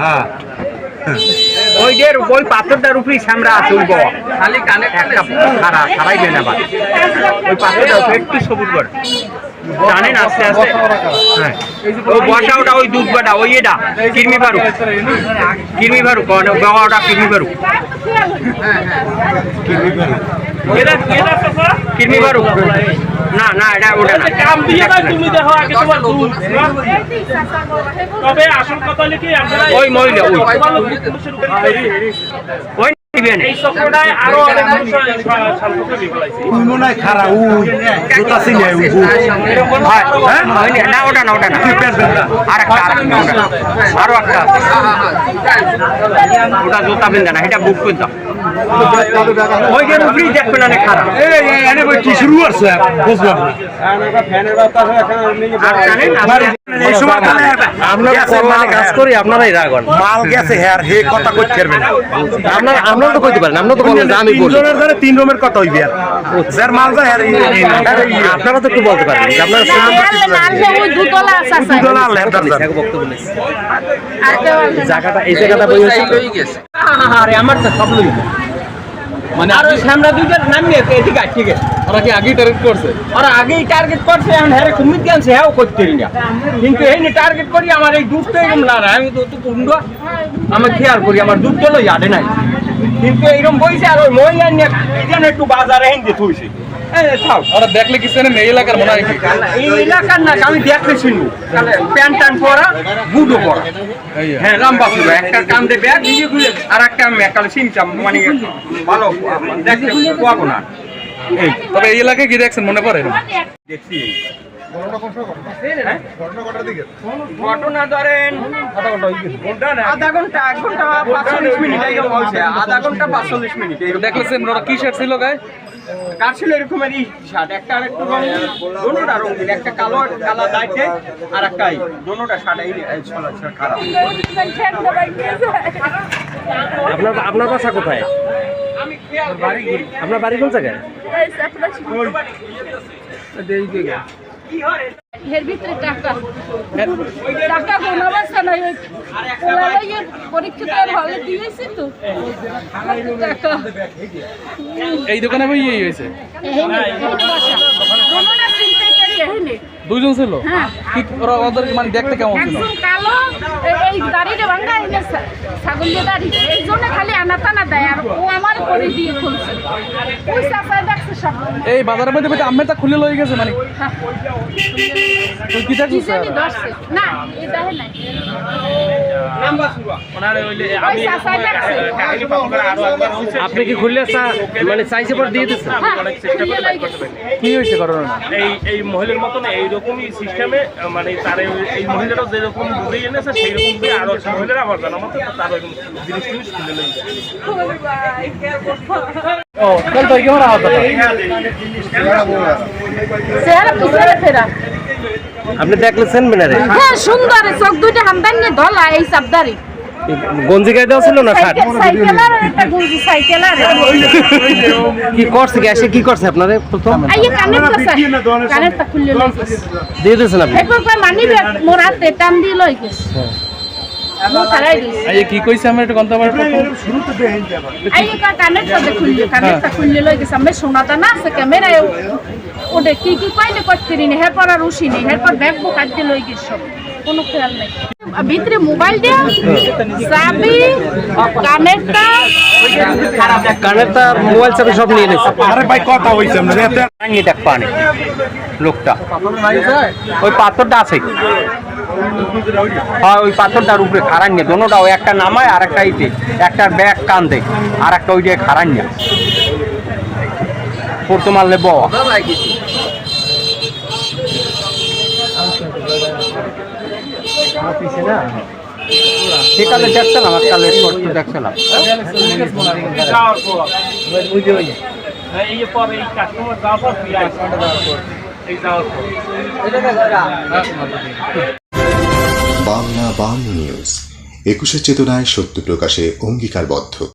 হ্যাঁ ওই যে ওই পাথরটার উপরে শ্যামরা আছে খালি কানে একটা খারা খারাই দেয় না ওই পাথরটা একটু সবুজ করে জানেন আস্তে আস্তে হ্যাঁ ওই বসা ওটা ওই দুধ বাটা ওই এটা কিরমি বারু কিরমি বারু বাবা ওটা কিরমি চাচা কিরমি বারু না না এটা ওটা কাম দিয়ে তুমি দেখো আগে তোমার দুধ তবে আসল কথা হলো কি আপনারা ওই মহিলা, ওই। এই চক্রটায় আরও অনেক মানুষ মনে হয় খারা উই জোতা সিনে উই হয়, হ্যাঁ? ওই নে- না ওটা না ওটা না আর একটা আর একটা আরও একটা ওটা জুতা পিনতে না এটা বুক পিনতাম ওই যে উপরেই দেখবেন অনেক খারাপ। কি শুরু করছে? বুঝলাম আর জানেন আপনারা- এই সময় তাহলে আমরা কল্যাণে কাজ করি আপনারাই রাগ হন। মাল গেছে হ্যার হে কথা কইতে পারবে না। আপনারা তো কইতে পারেন আপনারা তো বলেন আমি তিন বলি। জনের ধরে তিন রুমের কথা হইবে আর। যার মাল যায় হ্যার হ্যার আপনারা তো একটু বলতে পারেন বক্তব্য জায়গাটা এই জায়গাটা বই আমার তো সব লই মানে আর ওই সামনে দুইটার নামিয়ে এদিকে ঠিক আছে। ওরা কি আগেই টার্গেট করছে? ওরা আগেই টার্গেট করছে এখন হ্যাঁ কুমিত গেছে হ্যাঁ করতে না। কিন্তু এই নিয়ে টার্গেট করি আমার এই দুধ তো এরকম না না, আমি তো কুন্ড আমি খেয়াল করি আমার দুধ তো লই আটে নাই। কিন্তু এইরকম বইছে আর ওই মহিলা নিয়ে কি যেন একটু বাজারে হিন্দি থুইছে। ওরা দেখলে কি চেনেন এই এলাকার মনে হয় কি? এই এলাকার না আমি দেখতে শুনব তাহলে প্যান্ট ট্যান্ট পরা বুটও পরা। হ্যাঁ লম্বা ছিল একটা কামড়ে ব্যাগ নিজে আর একটা আমি একালে চিনতাম মানে ভালো দেখতে পাবো না। তবে এই এলাকায় কি দেখছেন মনে পড়ে? দেখছি। হ্যাঁ? ঘটনা ধরেন আধা ঘণ্টা এক ঘণ্টা পাঁচচল্লিশ মিনিট আধা ঘণ্টা পাঁচচল্লিশ মিনিট দেখলেছেন ওরা কি শার্ট ছিল গায়ে? কার ছিল এরকমেরই শার্ট একটা আর একটু দোনোটা রঙিন একটা কালো কালা দাইতে আর একটা এই দোনোটা শার্ট এই খারাপ। আপনার আপনার বাসা কোথায়? আমি খেয়াল বাড়ি আপনার বাড়ি কোন জায়গায়? কি এর ভিতরে টাকা। টাকা কোন অবস্থা নাই। ওই পরীক্ষার হলে দিয়েছি তো। টাকা। এই দোকানে বই হয়েছে? করি দুইজন ছিল? হ্যাঁ। কি ওদের মানে দেখতে কেমন ছিল? কালো এই দাড়িটা ভাঙ্গা এনে ছা- ছাগল দিয়ে দাড়ি। এই জন্য খালি আনা টানা দেয় আর ও আমার পরে দিয়ে খুলছে। ওই সব এই বাজারের মধ্যে মধ্যে আমের তা খুলে লয়ে গেছে মানে। হ্যাঁ। কি জানি ধরছে? না এই দেখে নাই। দেখছে আপনি কি খুললে মানে চাইছে পর দিয়ে হ্যাঁ অনেক চেষ্টা করে বাইর করতে পারি। কি হয়েছে ঘটনা এই এই মহিলার মতন এইরকমই সিস্টেমে মানে তার এই- মহিলাটা যেরকম বুঝে এনেছে সেই রকম দিয়ে আরও মহিলারা আমার জানা মতো তার জিনিস টিনিস খুলে মারা হতো চেহারা পিছনে ফেরা আপনি দেখলেছেন মিনারে হ্যাঁ সুন্দর চোখ দুইটা হামদান ধলা এই সাবদারি গঞ্জি গায়ে দেওয়া ছিল না শার্ট? সাইকেল আর একটা গুঞ্জি সাইকেল আর কি করছে এসে কি করছে আপনারে প্রথম? দিয়ে দিয়েছেন আপনি? মানি মোর হাতে টান দিয়ে লই গেছে আইয়ে কি কইছে আমরা একটু গন্তা পারে আইয়ে কা কানের তা খুললে কানের তা খুললে লই গেছে আমি শোনাতা না আছে ক্যামেরা ওটা কি কি কইলে করতে নি হেরপর আর উঠি নি হেরপর ব্যাগ বুক আনতে লই গেছে সব কোনো খেয়াল নাই। ভিতরে মোবাইল দেয়া চাবি কানেরটা কানের তার মোবাইল চাবি সব নিয়ে নিয়েছে আরে ভাই কথা হইছে আমরা এতে পানি লোকটা। ওই পাথরটা আছে। হ্যাঁ ওই পাথরটার উপরে খারান নিয়ে দোনোটা ওই একটা নামায় আর একটা ইতে একটা ব্যাগ কান্দে আর একটা ওই দিয়ে খারান নিয়ে পড়তে মারলে ব সেকালে দেখছিলাম এককালে করতে দেখছিলাম। এই যে পরে এই কাস্টমার যাওয়ার পর বাংলা বাংলা নিউজ। একুশের চেতনায় সত্য প্রকাশে অঙ্গীকারবদ্ধ।